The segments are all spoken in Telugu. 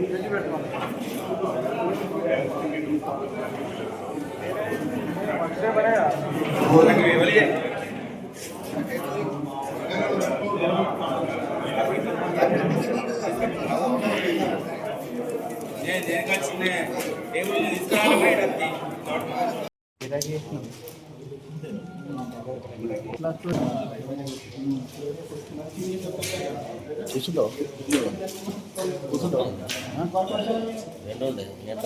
నేను చిన్న టేబుల్ తీసుకురావాలి కూర్చుంటావు కూర్చుంటావు రెండు ఉండే నేను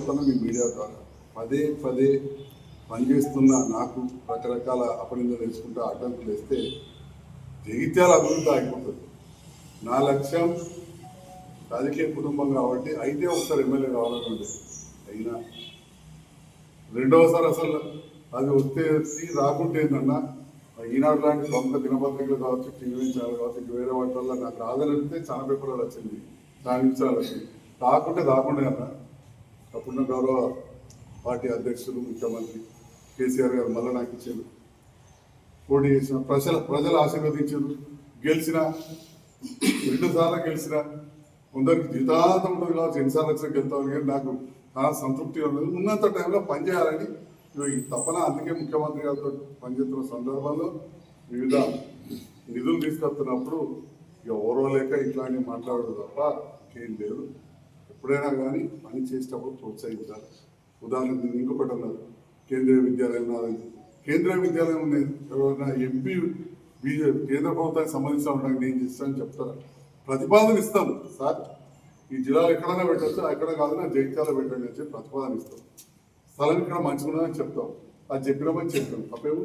చెప్తాను మీ మీడియా ద్వారా. పదే పదే పనిచేస్తున్న నాకు రకరకాల అపనిందలు తెలుసుకుంటూ అడ్డంకులు వేస్తే జగిత్యాల అభివృద్ధి ఆగిపోతుంది. నా లక్ష్యం రాజకీయ కుటుంబం కాబట్టి అయితే ఒకసారి ఎమ్మెల్యే కావాలని ఉండేది అయినా రెండవసారి అసలు అది వస్తే వచ్చి రాకుంటే ఏంటన్నా? ఈనాడు లాంటి ప్రముఖ దినపత్రికలు కావచ్చు టీవీ ఛానల్ కావచ్చు ఇంక వేరే వాటి వల్ల నాకు రాదనిస్తే చాలా పేపర్లు వచ్చింది. దాని నుంచి వచ్చింది రాకుంటే రాకుండా అన్నా అప్పుడున్న గౌరవ పార్టీ అధ్యక్షులు ముఖ్యమంత్రి కేసీఆర్ గారు మళ్ళా నాకు ఇచ్చారు. పోటీ చేసిన ప్రజల ప్రజలు ఆశీర్వదించారు. గెలిచిన రెండు సార్లు గెలిచిన కొందరికి జీతాంతం ఇలా కావచ్చు ఎన్నిసార్లు వచ్చినా గెలుతాం కానీ నాకు చాలా సంతృప్తిగా ఉన్నది. ఉన్నంత టైంలో పనిచేయాలని ఈ తపన అందుకే ముఖ్యమంత్రి గారితో పనిచేస్తున్న సందర్భంలో వివిధ నిధులు తీసుకొస్తున్నప్పుడు ఇక ఓర్వలేక ఇట్లాంటివి మాట్లాడదు తప్ప ఏం లేదు. ఎప్పుడైనా కానీ పని చేసేటప్పుడు ప్రోత్సహించాలి. ఉదాహరణకు నేను ఇంకొకటి అన్నారు కేంద్రీయ విద్యాలయం నాది. కేంద్రీయ విద్యాలయం ఉన్నాయి ఎవరైనా ఎంపీ బీజేపీ కేంద్ర ప్రభుత్వానికి సంబంధించిన ఉండడానికి నేను చేస్తానని చెప్తారా. ప్రతిపాదన ఇస్తాం సార్ ఈ జిల్లాలో ఎక్కడైనా పెట్టచ్చు ఎక్కడ కాదన్నా జైత్యాల పెట్టండి అని చెప్పి ప్రతిపాదన ఇస్తాం. స్థలం ఇక్కడ మంచిగా చెప్తాం. అది చెప్పినామని చెప్తాం. తప్పేమో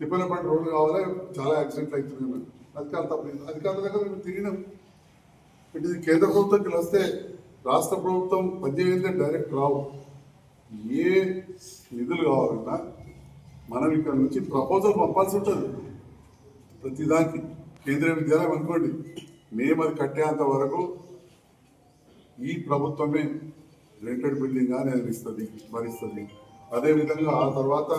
తిప్పనపల్లి రోడ్డు కావాలి? చాలా యాక్సిడెంట్లు అవుతున్నాయి అధికారులు తప్పలేదు అధికారుల దగ్గర మేము తిరిగినాం. ఇది కేంద్ర ప్రభుత్వం వస్తే రాష్ట్ర ప్రభుత్వం పద్దెనిమిది డైరెక్ట్ రావు. ఏ నిధులు కావాలన్నా మనం ఇక్కడ నుంచి ప్రపోజల్ పంపాల్సి ఉంటుంది. ప్రతిదానికి కేంద్రీయ విద్యాలయం అనుకోండి మేము అది కట్టేంత వరకు ఈ ప్రభుత్వమే రెంటెడ్ బిల్డింగ్ అని అనిపిస్తుంది భరిస్తుంది. అదేవిధంగా ఆ తర్వాత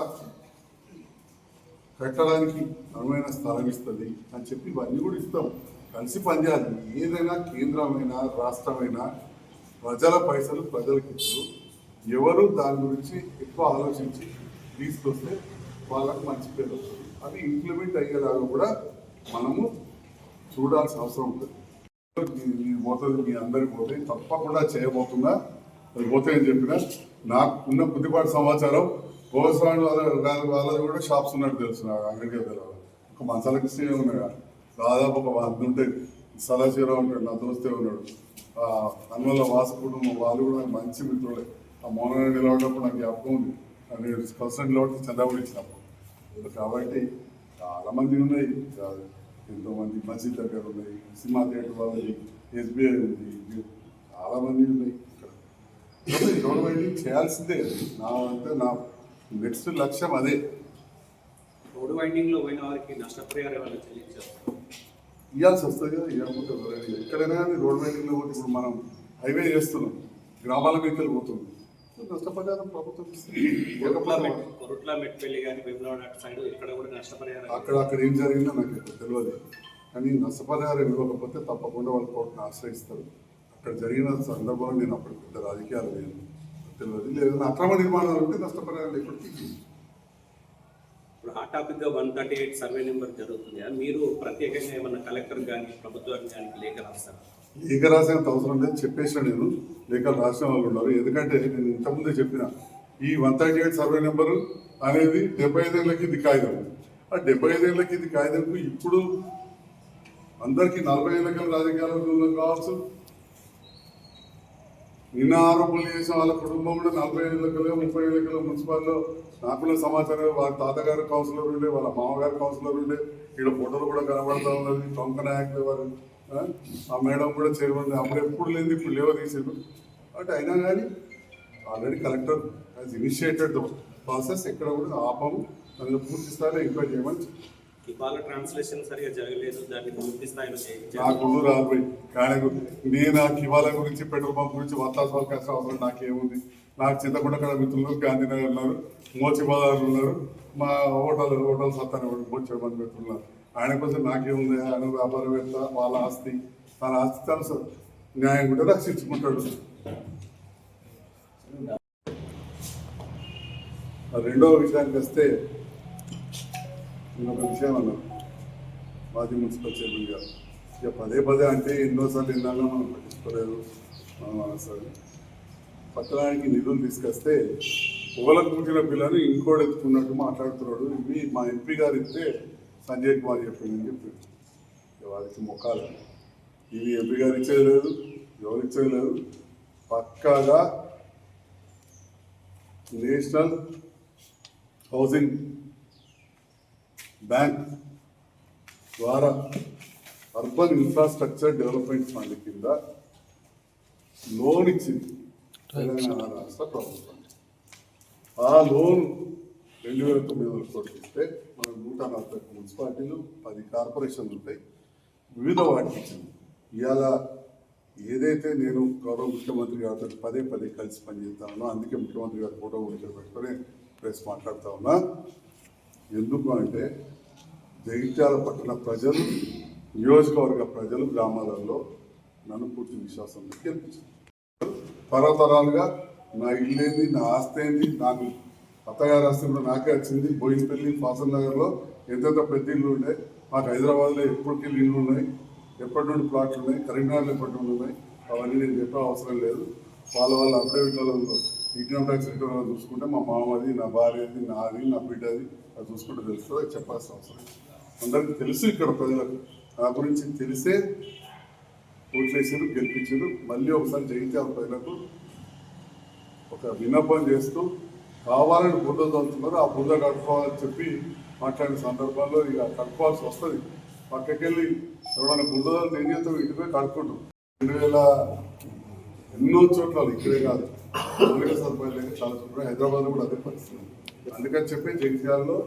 కట్టడానికి అనువైన స్థలం ఇస్తుంది అని చెప్పి ఇవన్నీ కూడా ఇస్తాం. కలిసి పనిచేయాలి. ఏదైనా కేంద్రమైనా రాష్ట్రమైనా ప్రజల పైసలు ప్రజలకు ఎవరు దాని గురించి ఎక్కువ ఆలోచించి తీసుకొస్తే వాళ్ళకి మంచి పేరు వస్తుంది. అది ఇంప్లిమెంట్ అయ్యేలాగా కూడా మనము చూడాల్సిన అవసరం ఉంటుంది. ఇది పోతుంది మీ అందరికి పోతే తప్పకుండా చేయబోతున్నా. అది పోతే అని చెప్పిన నాకున్న కొద్దిపాటి సమాచారం గోస్వామి వాళ్ళ వాళ్ళ వాళ్ళది కూడా షాప్స్ ఉన్నట్టు తెలుసు నాకు అంగడికి తెలియదు ఒక మసాలా కృష్ణ ఉన్నాడు దాదాపు ఒక వంద ఉంటాయి సదాశివరావు ఉంటాడు నా దోస్తే ఉన్నాడు. ఆ అన్వల వాస కుటుంబం వాళ్ళు కూడా నాకు మంచి మిత్రులే. ఆ మౌనంగా నిలబడినప్పుడు నాకు జ్ఞాపకం ఉంది. నేను కలసరి నిలబడి చంద్రబాబు ఇచ్చినప్పుడు. కాబట్టి చాలా మంది ఉన్నాయి. ఎంతో మంది మసీద్ దగ్గర ఉన్నాయి సినిమా థియేటర్ వాళ్ళది ఎస్బీఐ ఉంది చాలా మంది ఉన్నాయి ఇక్కడ. రోడ్ చేయాల్సిందే. నా అంటే నా నెక్స్ట్ లక్ష్యం అదే. రోడ్డు వైండింగ్లో పోయిన వారికి నష్టపరిహారం ఏమైనా చెల్లించారు? ఇవ్వాల్సి వస్తుంది కదా ఇవ్వకపోతే ఎవరైనా ఎక్కడైనా కానీ రోడ్ వైండింగ్లో పోతే ఇప్పుడు మనం హైవే చేస్తున్నాం గ్రామాల మీదకి వెళ్ళిపోతున్నాం నష్టపరిహారం ప్రభుత్వం. కొరుట్ల మెట్పల్లి కానీ వేములవాడ అటు సైడ్ ఇక్కడ కూడా నష్టపరిహారం అక్కడ అక్కడ ఏం జరిగిందో నాకు తెలియదు. కానీ నష్టపరిహారం ఇవ్వకపోతే తప్పకుండా వాళ్ళు కోర్టును ఆశ్రయిస్తారు. అక్కడ జరిగిన సందర్భంలో నేను అప్పుడు పెద్ద రాజకీయాలు లేదు తెలియదు. లేదా అక్రమ నిర్మాణాలు ఉంటే నష్టపరిహారం లేకపోతే ఇప్పుడు హాట్ టాపిక్గా one thirty eight survey number జరుగుతుంది. మీరు ప్రత్యేకంగా ఏమన్నా కలెక్టర్ కానీ ప్రభుత్వానికి కానీ లేఖ రాస్తారు? లేఖ రాసేంత అవసరం లేదు. చెప్పేసిన నేను. లేఖ రాసిన వాళ్ళు ఉన్నారు. ఎందుకంటే నేను ఇంతకుముందే చెప్పిన ఈ one thirty eight survey number అనేది డెబ్బై ఐదేళ్ళకి ఇది కాగితం. ఆ డెబ్బై ఐదేళ్ళకి ఇది కాగితంకు ఇప్పుడు అందరికీ నలభై ఏళ్ళకి రాజకీయాలు కావచ్చు. నిన్న ఆరోపణలు చేసిన వాళ్ళ కుటుంబం కూడా నలభై లెక్కలు ముప్పై ఏళ్ళకలో మున్సిపాల్లో నాకున్న సమాచారం వాళ్ళ తాతగారు కౌన్సిలర్ ఉండే వాళ్ళ మామగారు కౌన్సిలర్ ఉండే ఇక్కడ ఫోటోలు కూడా కనబడతా ఉన్నది. టొంక నాయకులు వారు ఆ? మేడం కూడా చైర్మన్ అప్పుడు ఎప్పుడు లేదు ఇప్పుడు లేవ తీసారు అంటే అయినా కానీ already collector has initiated process ఎక్కడ కూడా ఆపము. దానిలో పూర్తి స్థాయిలో ఎంక్వైరీ చేయమని ఇవాళ ట్రాన్స్లేషన్ సరిగా జరగలేదు దాన్ని పూర్తి స్థాయిలో నాకు కానీ నేను ఆ కివాల గురించి పెట్రోల్ పంప్ గురించి వత్తాసు అవకాశం అవసరం నాకేముంది? నాకు చింతకుంట మిత్రులు గాంధీనగర్ ఉన్నారు మోచి బాదారు ఉన్నారు మా హోటల్ హోటల్ సత్తాన్ని మోచి మంది పెట్టున్నారు ఆయన కోసం నాకేముంది? ఆయన వ్యాపారవేత్త వాళ్ళ ఆస్తి తన ఆస్తి తను న్యాయం కూడా రక్షించుకుంటాడు. రెండవ విషయానికి వస్తే నేను ఒక విషయం అన్నా మాజీ మున్సిపల్ చైర్మన్ గారు ఇక పదే పదే అంటే ఎన్నోసార్లు ఎన్నాళ్ళో మనం పట్టించుకోలేదు. సరే పట్టణానికి నిధులు తీసుకొస్తే పొగలకు పుట్టిన పిల్లని ఇంకోటి ఎత్తుకున్నట్టు మాట్లాడుతున్నాడు. ఇవి మా ఎంపీ గారు ఇస్తే సంజయ్ కుమార్ చెప్పిందని చెప్పి ఇక వారికి మొక్కాలి. ఇవి ఎంపీ గారు ఇచ్చేది లేదు ఎవరు ఇచ్చేది లేదు. పక్కాగా నేషనల్ హౌసింగ్ బ్యాంక్ ద్వారా అర్బన్ ఇన్ఫ్రాస్ట్రక్చర్ డెవలప్మెంట్ ఫండ్ కింద లోన్ ఇచ్చింది. తెలంగాణ రాష్ట్ర ప్రభుత్వం. ఆ లోన్ రెండు వేల తొమ్మిది వందల కోట్లు ఇస్తే మన నూట నలభై ఒక్క మున్సిపాలిటీలు పది కార్పొరేషన్లు ఉంటాయి. వివిధ వాటికి ఇచ్చింది ఇవాళ ఏదైతే నేను గౌరవ ముఖ్యమంత్రి గారితో పదే పదే కలిసి పనిచేస్తా ఉన్నా అందుకే ముఖ్యమంత్రి గారు ఫోటో కూడా పెట్టుకొని ప్రెస్ మాట్లాడుతా ఉన్నా ఎందుకు అంటే జగిత్యాల పట్టణ ప్రజలు నియోజకవర్గ ప్రజలు గ్రామాలలో నన్ను పూర్తి విశ్వాసం గెలిపించారు. తరతరాలుగా నా ఇల్లేంది నా ఆస్తి ఏంది నాకు అత్తగారి ఆస్తి కూడా నాకే వచ్చింది. బోయినపల్లి ఫాసల్ నగర్లో ఎంతెంత పెద్ద ఇల్లు ఉండే మాకు హైదరాబాద్లో ఎప్పటికెళ్ళి ఇల్లు ఉన్నాయి ఎప్పటి నుండి ప్లాట్లు ఉన్నాయి కరీంనగర్లో ఎప్పటి నుండి ఉన్నాయి అవన్నీ నేను చెప్పే అవసరం లేదు. వాళ్ళ వాళ్ళ అఫిడవిట్లలో ఇన్కమ్ ట్యాక్స్ రిటర్న్ చూసుకుంటే మా మామది నా భార్యది నాది నా బిడ్డది అది చూసుకుంటే తెలుస్తుంది అది చెప్పాల్సిన అవసరం లేదు. అందరికీ తెలుసు ఇక్కడ ప్రజలకు. నా గురించి తెలిసే ఓట్లేసారు గెలిపించారు. మళ్ళీ ఒకసారి జయించారు ప్రజలకు ఒక విన్నపం చేస్తూ కావాలని బుద్ధ చదువుతున్నారు ఆ బుద్ధ కట్టుకోవాలని చెప్పి మాట్లాడిన సందర్భంలో ఇక కట్టుకోవాల్సి వస్తుంది. పక్కకెళ్ళి ఎవరైనా బుర్రదాలు ఏం చేస్తాం ఇంటిపోయి కడుక్కుంటాం రెండు వేల ఎన్నో చోట్ల ఇక్కడే కాదు. మౌలిక సదుపాయాలు చాలా చోట్ల హైదరాబాద్ కూడా అదే పరిస్థితి. అందుకని చెప్పి జగిత్యాలలో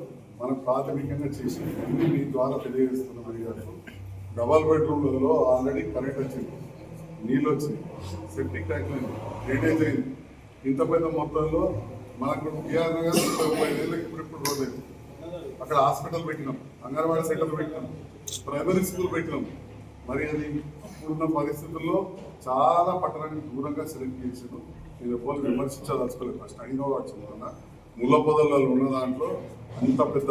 మనం ప్రాథమికంగా చేసి అన్ని మీ ద్వారా తెలియజేస్తున్నాం అడిగారు డబల్ బెడ్రూమ్లలో ఆల్రెడీ కరెంట్ వచ్చింది నీళ్ళు వచ్చింది సెప్టిక్ ట్యాంక్ డ్రైనేజ్ అయింది. ఇంత పెద్ద మొత్తంలో మనకు టీఆర్ నగర్ ముప్పై ఏళ్ళకి ఇప్పుడు ఇప్పుడు రోడ్ అయింది అక్కడ హాస్పిటల్ పెట్టినాం అంగన్వాడీ సెంటర్ పెట్టినాం ప్రైమరీ స్కూల్ పెట్టినాం. మరి అది ఇప్పుడున్న పరిస్థితుల్లో చాలా పట్టణానికి దూరంగా సెలెక్ట్ చేసాను నేను ఎప్పుడు విమర్శించదలుచుకోలేదు ఫస్ట్ అయినో వచ్చిన ముళ్ళ పొదలలో ఉన్న దాంట్లో అంత పెద్ద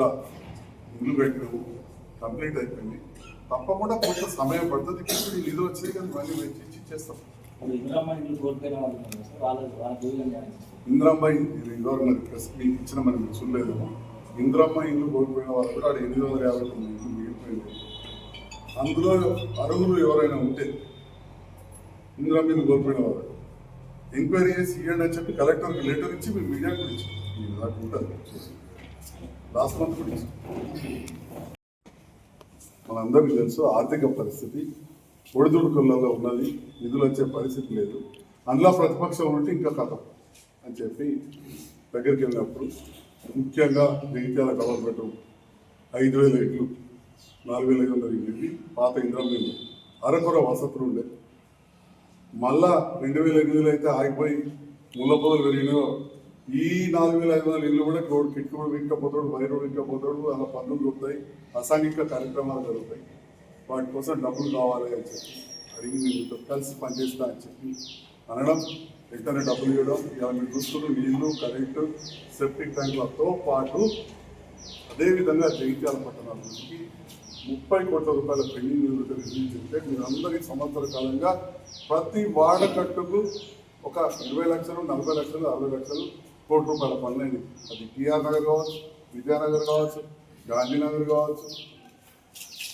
ఇల్లు పెట్టినాము కంప్లీట్ అయిపోయింది. తప్పకుండా కొంత సమయం పడుతుంది. ఇప్పుడు నిధులు వచ్చాయి కానీ మళ్ళీ వెచ్చించి ఇచ్చేస్తాం ఇప్పుడు ఇందిరమ్మ ఇది ఇదివరకు మరి ప్రెస్ మీకు ఇచ్చిన మనం మీకు చూడలేదు. ఇంద్రమ్మ ఇల్లు కోల్పోయిన వాళ్ళు కూడా ఆడ ఎనిమిది వందల యాభై తొమ్మిది ఇల్లు మిగిలిపోయింది అందులో అరుగులు ఎవరైనా ఉంటే ఇంద్రమ్మ ఇల్లు కోల్పోయిన వాళ్ళు. ఎంక్వైరీ చేసి ఇవ్వండి అని చెప్పి కలెక్టర్కి లెటర్ ఇచ్చి మీరు మీడియా కూడా ఇచ్చి నాకు ఉంటుంది. లాస్ట్ మంత్ కూడా మనందరికీ తెలుసు ఆర్థిక పరిస్థితి ఒడిదుడుకులలో ఉన్నది నిధులు వచ్చే పరిస్థితి లేదు. అందులో ప్రతిపక్షం ఉంటే ఇంకా కథ అని చెప్పి దగ్గరికి వెళ్ళినప్పుడు ముఖ్యంగా జగిత్యాల గవర్నమెంట్ ఐదు వేల ఇట్లు నాలుగు వేల ఐదు వందల ఇల్లు పాత ఇంద్రం ఇల్లు అరకొర వసతులు ఉండే. మళ్ళా రెండు వేల ఎనిమిదిలో అయితే ఆగిపోయి ముళ్ళ పొదలు పెరిగినాయో ఈ నాలుగు వేల ఐదు వందల ఇల్లు కూడా రోడ్ కిట్టుడు వింకపోతాడు వైరోడు వింకపోతాడు అలా పనులు దొరుకుతాయి అసాంఘిక కార్యక్రమాలు జరుగుతాయి. వాటి కోసం డబ్బులు కావాలి అని చెప్పి అడిగి నేను మీతో కలిసి పనిచేస్తా అని చెప్పి అనడం వెంటనే డబ్బులు ఇవ్వడం ఇలా మీరు దుస్తులు నీళ్ళు కరెంటు సెప్టిక్ ట్యాంకులతో పాటు అదేవిధంగా జగిత్యాల పట్టణానికి ముప్పై కోట్ల రూపాయల పెండింగ్ రిలీజ్ చేస్తే మీరు అందరికీ సంవత్సర కాలంగా ప్రతి వాడకట్టుకు ఒక ఇరవై లక్షలు నలభై లక్షలు అరవై లక్షలు కోటి రూపాయల పనులైనవి అది టీఆర్ నగర్ కావచ్చు విద్యానగర్ కావచ్చు గాంధీనగర్ కావచ్చు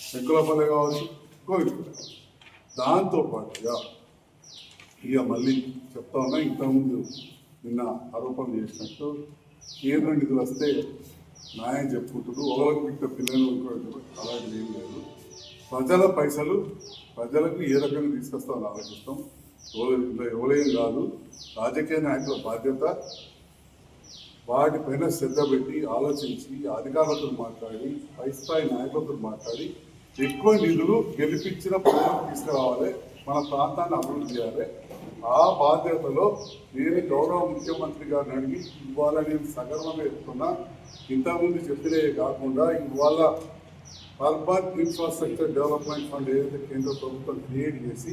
శంకులపల్లి కావచ్చు కోవిడ్ దాంతో పాటుగా ఇక మళ్ళీ చెప్తా ఉన్నా ఇంతకుముందు నిన్న ఆరోపణలు చేసినట్టు కేంద్ర నిధులు వస్తే న్యాయం చెప్పుకుంటున్నారు ఒకరికి పెట్టిన పిల్లలు ఇంకోటి అలాంటిది ఏం లేదు. ప్రజల పైసలు ప్రజలకు ఏ రకంగా తీసుకొస్తామని ఆలోచిస్తాం. ఎవరు కాదు. రాజకీయ నాయకుల బాధ్యత వాటిపైన శ్రద్ధ పెట్టి ఆలోచించి అధికారులతో మాట్లాడి పై స్థాయి నాయకులతో మాట్లాడి ఎక్కువ నిధులు గెలిపించిన ప్రజలకు తీసుకురావాలి మన ప్రాంతాన్ని అభివృద్ధి చేయాలి. ఆ బాధ్యతలో నేను గౌరవ ముఖ్యమంత్రి గారిని అడిగి ఇవాళ నేను సగర్వంగా చెప్తున్నా. ఇంతకుముందు చెప్పినే కాకుండా ఇవాళ అర్బన్ ఇన్ఫ్రాస్ట్రక్చర్ డెవలప్మెంట్ ఫండ్ ఏదైతే కేంద్ర ప్రభుత్వం క్రియేట్ చేసి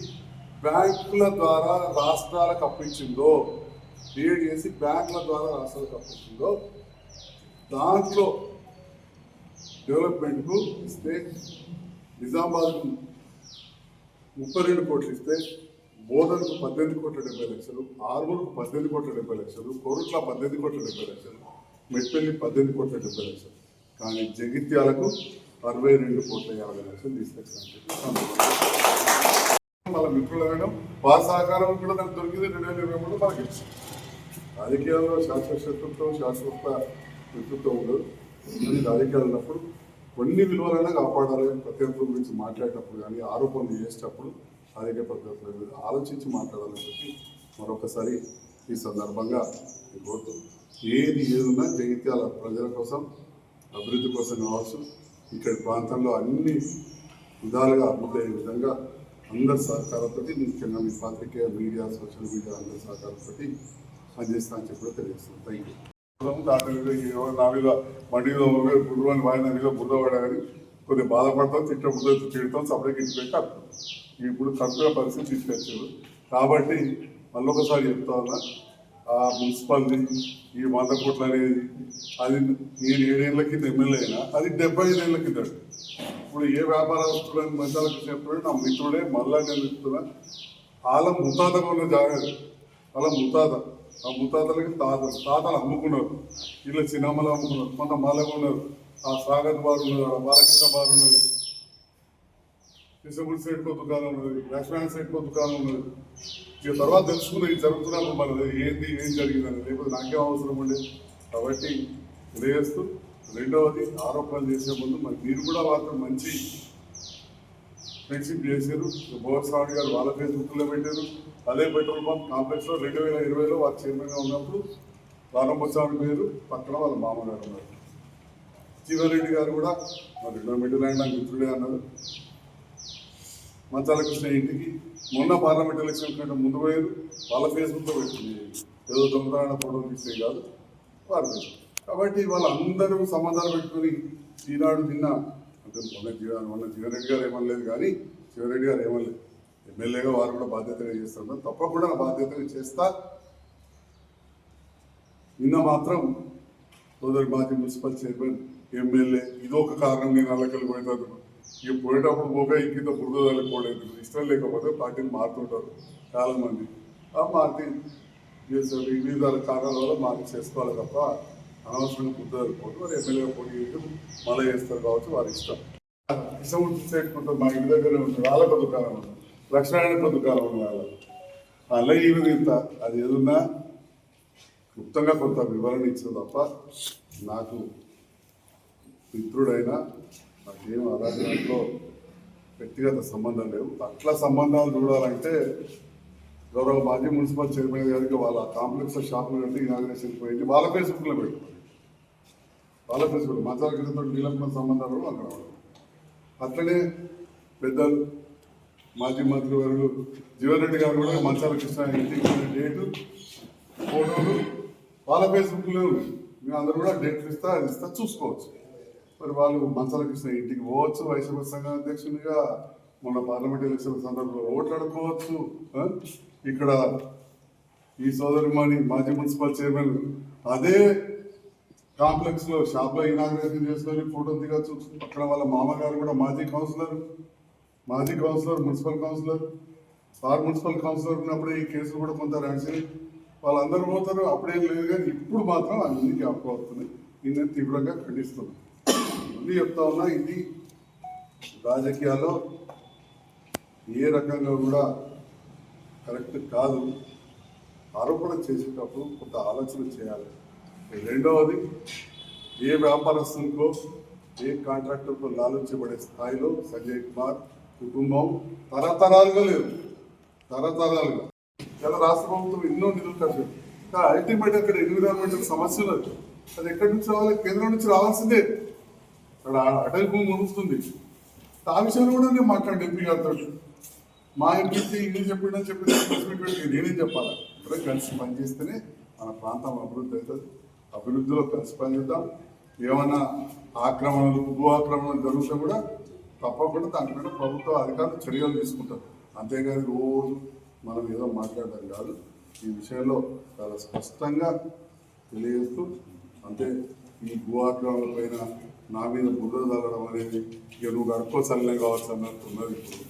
బ్యాంకుల ద్వారా రాష్ట్రాలకు అప్పించిందో క్రియేట్ చేసి బ్యాంకుల ద్వారా రాష్ట్రాలు కప్పుతుందో దాంట్లో డెవలప్మెంట్కు ఇస్తే నిజామాబాద్ ముప్పై రెండు కోట్లు ఇస్తే బోధనకు పద్దెనిమిది కోట్ల డెబ్బై లక్షలు ఆర్మూర్కు పద్దెనిమిది కోట్ల డెబ్బై లక్షలు కోరుట్ల పద్దెనిమిది కోట్ల డెబ్బై లక్షలు మెట్పల్లి పద్దెనిమిది కోట్ల డెబ్బై లక్షలు. కానీ జగిత్యాలకు అరవై రెండు కోట్ల యాభై లక్షలు తీసుకొచ్చాను వాళ్ళ మిత్రులు అనడం వారి సహకారం కూడా నాకు దొరికింది రెండు వేల ఇరవై మూడు మనకి రాజకీయాల్లో శాశ్వత శత్రుత్వం శాశ్వత మిత్రుత్వం ఉండదు రాజకీయాలు ఉన్నప్పుడు కొన్ని విలువలైనా కాపాడాలి ప్రత్యర్థుల గురించి మాట్లాడేటప్పుడు కానీ ఆరోపణలు చేసేటప్పుడు రాజకీయ ప్రత్యర్థుల మీద ఆలోచించి మాట్లాడాలని చెప్పి మరొకసారి ఈ సందర్భంగా నేను కోరుతూ ఏది ఏదున్నా జగిత్యాల ప్రజల కోసం అభివృద్ధి కోసం కావచ్చు ఇక్కడి ప్రాంతంలో అన్ని విధాలుగా అభివృద్ధి అయ్యే విధంగా అందరి సహకారంతో ముఖ్యంగా మీ పాత్రికేయ మీడియా సోషల్ మీడియా అందరి సహకారంతో పనిచేస్తా అని చెప్పి కూడా తెలియజేస్తాను థ్యాంక్ యూ దాని మీద ఎవరు నా మీద బండి మీద బుర్ర మీద బుర్ర పడగాని కొద్దిగా బాధపడతాం తిట్ట బుర్ర తిడతాం సపరేట్ ఇంటి పెట్టి ఇప్పుడు కరెక్ట్గా పరిస్థితి తీసుకొచ్చారు. కాబట్టి మళ్ళీ ఒకసారి చెప్తా ఉన్నా ఆ మున్సిపాలిటీ ఈ వంద కోట్లు అనేది అది నేను ఏడేళ్ళ కింద ఎమ్మెల్యే అయినా అది డెబ్బై ఐదేళ్ళ కింద. ఇప్పుడు ఏ వ్యాపారస్తులని మధ్యలోకి చెప్పాడు నా మిత్రుడే మళ్ళా నేను చెప్తున్నా వాళ్ళ ముతాతగా ఉన్న జాగ్రత్త వాళ్ళ ముతాత ఆ ముతాతలకి తాత తాతలు అమ్ముకున్నారు. ఇలా చిన్నమ్మలు అమ్ముకున్నారు. కొంత మళ్ళగా ఉన్నారు. ఆ స్వాగత్ బారు ఉన్నారు ఆ బాలకృష్ణ బారు ఉన్నది. కృష్ణగుడి సైడ్కో దుకాణం ఉన్నది. లక్ష్మణ సైడ్కో దుకాణం ఉన్నది. ఇక తర్వాత తెలుసుకున్న ఇది జరుగుతున్నప్పుడు ఏంది ఏం జరిగిందని లేకపోతే నాకేం అవసరం ఉండే కాబట్టి తెలియజేస్తూ రెండవది ఆరోపణలు చేసే ముందు మరి మీరు కూడా మాత్రం మంచి ఫ్రెండ్షిప్ చేశారు. భగవత్ స్వామి గారు వాళ్ళ ఫేస్బుక్లో పెట్టారు. అదే పెట్రోల్ పంప్ కాంప్లెక్స్లో రెండు వేల ఇరవైలో వారు చైర్మన్గా ఉన్నప్పుడు ప్రారంభోత్సవానికి పేరు పక్కన వాళ్ళ మామగారు ఉన్నారు. జీవారెడ్డి గారు కూడా మరి రెండో మిడిల్ నాకు మిత్రుడే అన్నారు. మంచాల కృష్ణ ఇంటికి మొన్న పార్లమెంట్ ఎలక్షన్ కంటే ముందు పోయారు. వాళ్ళ ఫేస్బుక్లో పెట్టింది. ఏదో దొంగతనాడ ఫోటోలు తీసే కాదు. వారు కాబట్టి వాళ్ళందరూ సమాధానం పెట్టుకొని ఈనాడు నిన్న అంటే మొన్న జీవన మొన్న జీవన్రెడ్డి గారు ఏమనలేదు కానీ శివరెడ్డి గారు ఏమనలేదు. ఎమ్మెల్యేగా వారు కూడా బాధ్యతగా చేస్తున్నారు తప్పకుండా బాధ్యతగా చేస్తా. నిన్న మాత్రం సోదరి మాజీ మున్సిపల్ చైర్మన్ ఎమ్మెల్యే ఇదొక కారణం నేను అల్లకెళ్ళి పోయేటప్పుడు ఇక పోయేటప్పుడు పోగా ఇంకింత బురదలు పోలేదు ఇష్టం లేకపోతే పార్టీని మారుతుంటారు చాలా మంది ఆ మార్పు చేస్తారు వివిధ కారణాల వల్ల మార్పు చేసుకోవాలి తప్ప అనవసరంగా బుద్ధ వెళ్ళిపోతుంది వారు ఎమ్మెల్యే పోటీ చేసి మళ్ళీ చేస్తారు కావచ్చు వారి ఇష్టం. ఇష్టం చేసుకుంటారు. మా ఇంటి దగ్గర ఉంటుంది వాళ్ళకు దుకాణం ఉంది లక్ష్మణానికి దుకాణం ఉంది వాళ్ళ. అలా ఈ ఇంత. అది ఏదున్నా క్లుప్తంగా కొంత వివరణ ఇచ్చిన తప్ప నాకు మిత్రుడైనా నాకేం ఆరాధనలో వ్యక్తిగత సంబంధం లేవు. అట్లా సంబంధాలు చూడాలంటే గౌరవ మాజీ మున్సిపల్ చైర్మన్ గారికి వాళ్ళ కాంప్లెక్స్ షాపులు కట్టి ఇనాగ్రేషన్ పోయింది. వాళ్ళ ఫేస్బుక్లో పెట్టుకోండి వాళ్ళ ఫేస్బుక్ మతాల క్రితం నీలమ్మ సంబంధాలు కూడా అక్కడ అట్లనే పెద్దలు మాజీ మంత్రి గారు జీవన్ రెడ్డి గారు కూడా మంచాల కృష్ణ ఇంటికి డేటు ఫోటోలు వాళ్ళ ఫేస్బుక్లో ఉన్నాయి. మేము అందరూ కూడా డేట్లు ఇస్తా అది ఇస్తా చూసుకోవచ్చు. మరి వాళ్ళు మంచాల కృష్ణ ఇంటికి పోవచ్చు వైసీపీ సంఘ అధ్యక్షునిగా మొన్న పార్లమెంట్ ఎలక్షన్ సందర్భంలో ఓట్లాడుకోవచ్చు ఇక్కడ ఈ సోదరిమాని మాజీ మున్సిపల్ చైర్మన్ అదే కాంప్లెక్స్లో షాప్లో ఇనాగ్రేషన్ చేసుకొని ఫోటో దిగచ్చు అక్కడ వాళ్ళ మామగారు కూడా మాజీ కౌన్సిలర్ మాజీ councillor municipal councillor. Sir municipal councillor ఉన్నప్పుడు ఈ కేసులు కూడా కొంత రాసి వాళ్ళందరూ పోతారు అప్పుడేం లేదు కానీ ఇప్పుడు మాత్రం అన్ని జ్ఞాపకం అవుతున్నాయి. ఇది నేను తీవ్రంగా ఖండిస్తున్నాను మళ్ళీ చెప్తా ఉన్నా ఇది రాజకీయాల్లో ఏ రకంగా కూడా కరెక్ట్ కాదు. ఆరోపణ చేసేటప్పుడు కొంత ఆలోచన చేయాలి. రెండవది ఏ వ్యాపారస్తులకో ఏ కాంట్రాక్టర్తో లాలించబడే స్థాయిలో సంజయ్ కుమార్ కుటుంబం తరతరాలుగా లేదు. తరతరాలుగా. చాలా రాష్ట్ర ప్రభుత్వం ఎన్నో నిధులు ఖర్చు అల్టిమేట్ అక్కడ ఎన్విరాన్మెంటల్ సమస్యలు అది ఎక్కడి నుంచి రావాలి? కేంద్రం నుంచి రావాల్సిందే. అక్కడ అటవీ భూమి మునుగుతుంది ఆ విషయంలో కూడా నేను మాట్లాడి ఎంపీ గారితో. మా ఎంపీ ఇది చెప్పిన చెప్పిన నేనేం చెప్పాలి? ఇప్పుడే కలిసి పనిచేస్తేనే మన ప్రాంతం అభివృద్ధి అవుతుంది. అభివృద్ధిలో కలిసి పనిచేద్దాం ఏమైనా ఆక్రమణలు భూ ఆక్రమణలు జరిగితే కూడా తప్పకుండా దానిపైన ప్రభుత్వ అధికారులు చర్యలు తీసుకుంటారు. అంతేకాదు రోజు మనం ఏదో మాట్లాడడం కాదు. ఈ విషయంలో చాలా స్పష్టంగా తెలియజేస్తూ అంటే ఈ భూ ఆక్రమణల పైన నా మీద బుర్ర చల్లడం అనేది ఇక నువ్వు గడుకో చల్లే కావచ్చు అన్నట్టు ఉన్నది ఇప్పుడు.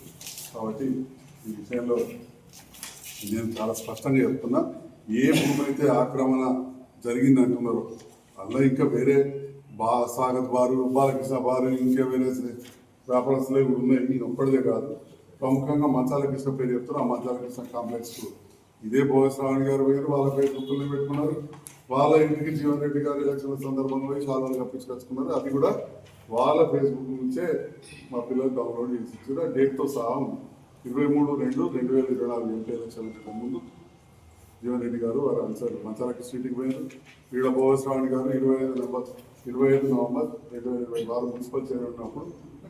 కాబట్టి ఈ విషయంలో నేను చాలా స్పష్టంగా చెప్తున్నా ఏ భూమి అయితే ఆక్రమణ జరిగింది అంటున్నారో అందులో ఇంకా వేరే బా సాగత్ బారు బాలకృష్ణ బారు ఇంకా వేరే వ్యాపారస్తులు కూడా ఉన్నాయి. నేను ఒక్కడిదే కాదు. ప్రముఖంగా మంచాల కృష్ణ పేరు చెప్తున్నారు ఆ మంచాల కృష్ణ కాంప్లెక్స్ ఇదే భోగస్వామి గారు పేరు వాళ్ళ పేరు గుర్తులు పెట్టుకున్నారు. వాళ్ళ ఇంటికి జీవన్ రెడ్డి గారు ఎలక్షన్ సందర్భంలో పోయి చాలా కప్పించుకొచ్చుకున్నారు అది కూడా వాళ్ళ ఫేస్బుక్ నుంచే మా పిల్లలు డౌన్లోడ్ చేసి ఇచ్చారు. ఆ డేట్తో సహా ఉంది. ఇరవై మూడు రెండు రెండు వేల ఇరవై నాలుగు ఎంపీ ఎలక్షన్ ముందు జీవన్ రెడ్డి గారు వారు అన్సర్. మంచాలకి స్ట్రీట్కి పోయారు. ఈడ భోగస్వామి గారు ఇరవై ఐదు నవంబర్ ఇరవై ఐదు నవంబర్ రెండు వేల ఇరవై వారు మున్సిపల్ చైర్మన్ ఉన్నప్పుడు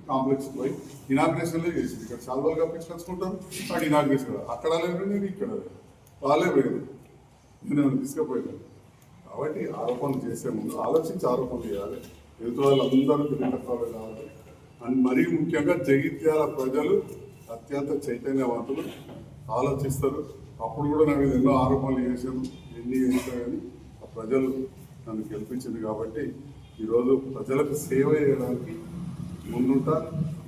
కాంప్లెక్స్ పోయి ఇనాగ్రేషన్లే చేసింది. ఇక్కడ చాలాలు కప్పించుకొచ్చుకుంటారు అక్కడ ఇనాగ్రేషన్ అక్కడ లేదు నేను ఇక్కడ. వాళ్ళే పోయింది నేను తీసుకుపోయాను? కాబట్టి ఆరోపణలు చేసే ముందు ఆలోచించి ఆరోపణలు చేయాలి. ఎదుటి వాళ్ళందరూ తెలియకపోవాలి కావాలి అండ్ మరీ ముఖ్యంగా జగిత్యాల ప్రజలు అత్యంత చైతన్యవంతులు ఆలోచిస్తారు. అప్పుడు కూడా నాకు ఎన్నో ఆరోపణలు చేశాను ఎన్ని చేసినా కానీ ఆ ప్రజలు నన్ను గెలిపించింది కాబట్టి ఈరోజు ప్రజలకు సేవ చేయడానికి ముందుంటా.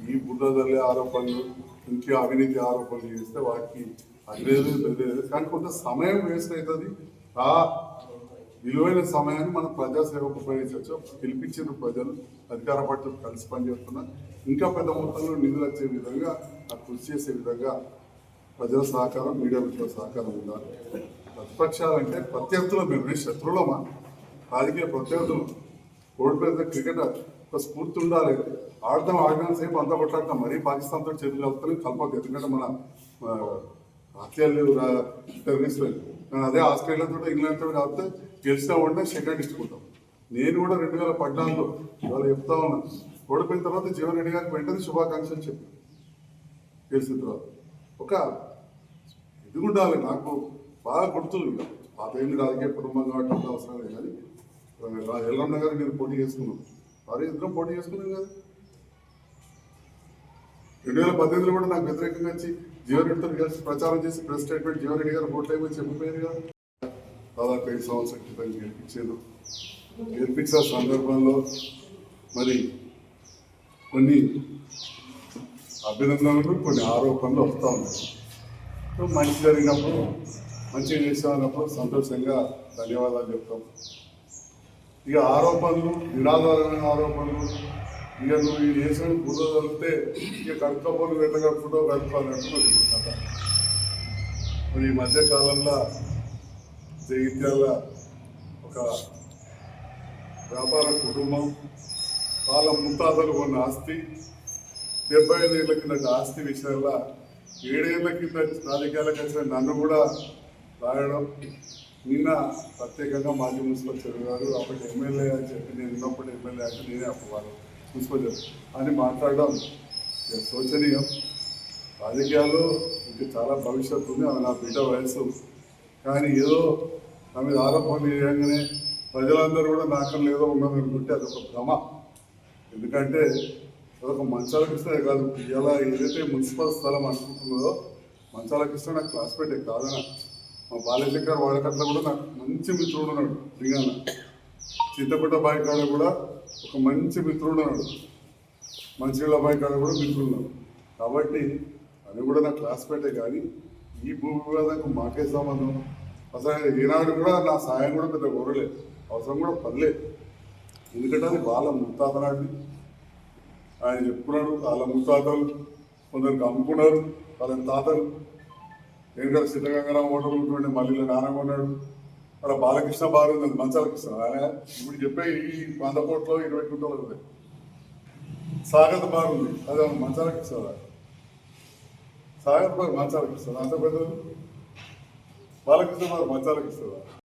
ఈ బుడ్డదల్లే ఆరోపణలు ఇంకే అవినీతి ఆరోపణలు చేస్తే వాటికి అగ్రేది లేదు కానీ కొంత సమయం వేస్ట్ అవుతుంది. ఆ విలువైన సమయాన్ని మనం ప్రజాసేవకు ఉపయోగించవచ్చు. పిలిపించిన ప్రజలు అధికార పార్టీలు కలిసి పనిచేస్తున్నారు ఇంకా పెద్ద మొత్తంలో నిధులు వచ్చే విధంగా ఆ కృషి చేసే విధంగా ప్రజల సహకారం మీడియా మిత్రుల సహకారం ఉండాలి. ప్రతిపక్షాలంటే ప్రత్యర్థులు మేము శత్రువులమా? రాజకీయ ప్రత్యర్థులు ఓడిపోయిన క్రికెట్ ఒక స్ఫూర్తి ఉండాలి. ఆడతాం ఆడడం సేపు అంతా కొట్లాడతాం. మరీ పాకిస్తాన్తో చర్యలు అవుతాయి కలపదు ఎందుకంటే మన హత్యలు టెర్రరిస్టులు అదే ఆస్ట్రేలియాతో ఇంగ్లాండ్తో కాకపోతే గెలిచినా ఉంటే సెకండ్ ఇచ్చుకుంటాం. నేను కూడా రెండు వేల పద్నాలుగులో ఇవాళ చెప్తా ఉన్నా. ఓడిపోయిన తర్వాత జీవన్ రెడ్డి గారికి వెంటనే శుభాకాంక్షలు చెప్పి. గెలిచిన తర్వాత. ఒక ఇది ఉండాలి. నాకు బాగా గుర్తులు ఇక. పాత ఏమి రాజకీయ కుటుంబం కాబట్టి అంత అవసరం లేదు కానీ ఎల్లమ్మ గారు మీరు పోటీ చేసుకున్నాం వారు ఇద్దరం పోటీ చేసుకున్నాం కదా? రెండు వేల పద్దెనిమిదిలో కూడా నాకు వ్యతిరేకంగా వచ్చి జీవన్ కలిసి ప్రచారం చేసి ప్రెస్ స్టేట్మెంట్ జీవన్ రెడ్డి గారు ఓట్లు అయిపోయి చెప్పిపోయారు కదా దాదాపు ఐదు సంవత్సరాల క్రితం గెలిపించాను గెలిపించిన సందర్భంలో మరి కొన్ని అభినందనలు కొన్ని ఆరోపణలు వస్తూ ఉన్నాయి. మంచి జరిగినప్పుడు మంచిగా చేసేవాళ్ళప్పుడు సంతోషంగా ధన్యవాదాలు చెప్తాం. ఇక ఆరోపణలు నిరాధారమైన ఆరోపణలు ఇక నువ్వు ఈ దేశం ఫోటో చదివితే ఇక కడుక్కపోలు వెళ్ళగా ఫోటో కనుక్కోవాలంటే కథ మరి ఈ మధ్యకాలంలో జగిత్యాల ఒక వ్యాపార కుటుంబం వాళ్ళ ముత్తాతలు కొన్న ఆస్తి డెబ్బై ఐదు ఏళ్ళ కింద ఆస్తి విషయంలో ఏడేళ్ళ కింద రాజకీయాలకు వచ్చిన నన్ను కూడా రాయడం నిన్న ప్రత్యేకంగా మాజీ మున్సిపల్ చదివారు అప్పటి ఎమ్మెల్యే అని చెప్పి నేను ఉన్నప్పుడు ఎమ్మెల్యే అంటే నేనే అప్పుడు వాళ్ళు అని మాట్లాడడం శోచనీయం. రాజకీయాల్లో ఇంకా చాలా భవిష్యత్తు ఉంది. ఆమె నా బిడ్డ వయసు కానీ ఏదో నా మీద ఆరోపణలు చేయగానే ప్రజలందరూ కూడా నాకు లేదో ఉన్నది అనుకుంటే అదొక భ్రమ. ఎందుకంటే అదొక మంచాల కృష్ణ కాదు. ఇలా ఏదైతే మున్సిపల్ స్థలం అనుకుంటున్నదో మంచాల కృష్ణ నాకు క్లాస్మేటే కాదన మా బాలశంకర్ వాడకట్ల కూడా నాకు మంచి మిత్రుడు ఉన్నాడు. దిగాన చింతపట్ట బాయి కాడ కూడా ఒక మంచి మిత్రుడు ఉన్నాడు. మంచినీళ్ళ బాయి కాడ కూడా మిత్రుడు ఉన్నాడు. కాబట్టి అది కూడా నా క్లాస్మేటే కానీ ఈ భూమి వివాదానికి మాకే సంబంధం. అసలు ఈనాడు కూడా నా సాయం కూడా పెద్ద కోరలేదు అవసరం కూడా పర్లేదు ఎందుకంటే అది వాళ్ళ ముత్తాతనాడిని ఆయన చెప్పుకున్నాడు వాళ్ళ ముత్తాతలు కొందరికి అమ్ముకున్నారు వాళ్ళ తాతలు. ఎందుకంటే సిద్ధగంగారావు ఓటర్లు ఉంటుండే మళ్ళీ నాన్న కొన్నాడు అక్కడ బాలకృష్ణ బాగుంది ఉంది మంచాల కృష్ణ ఆయన ఇప్పుడు చెప్పే ఈ వంద కోట్లో ఇరవై కుంటలు ఉంది. సాగత బాగుంది అదే అది మంచాల కృష్ణ సాగత బారు మంచాల కృష్ణ అంత పెద్ద బాలకృష్ణ బారు మంచాల కృష్ణ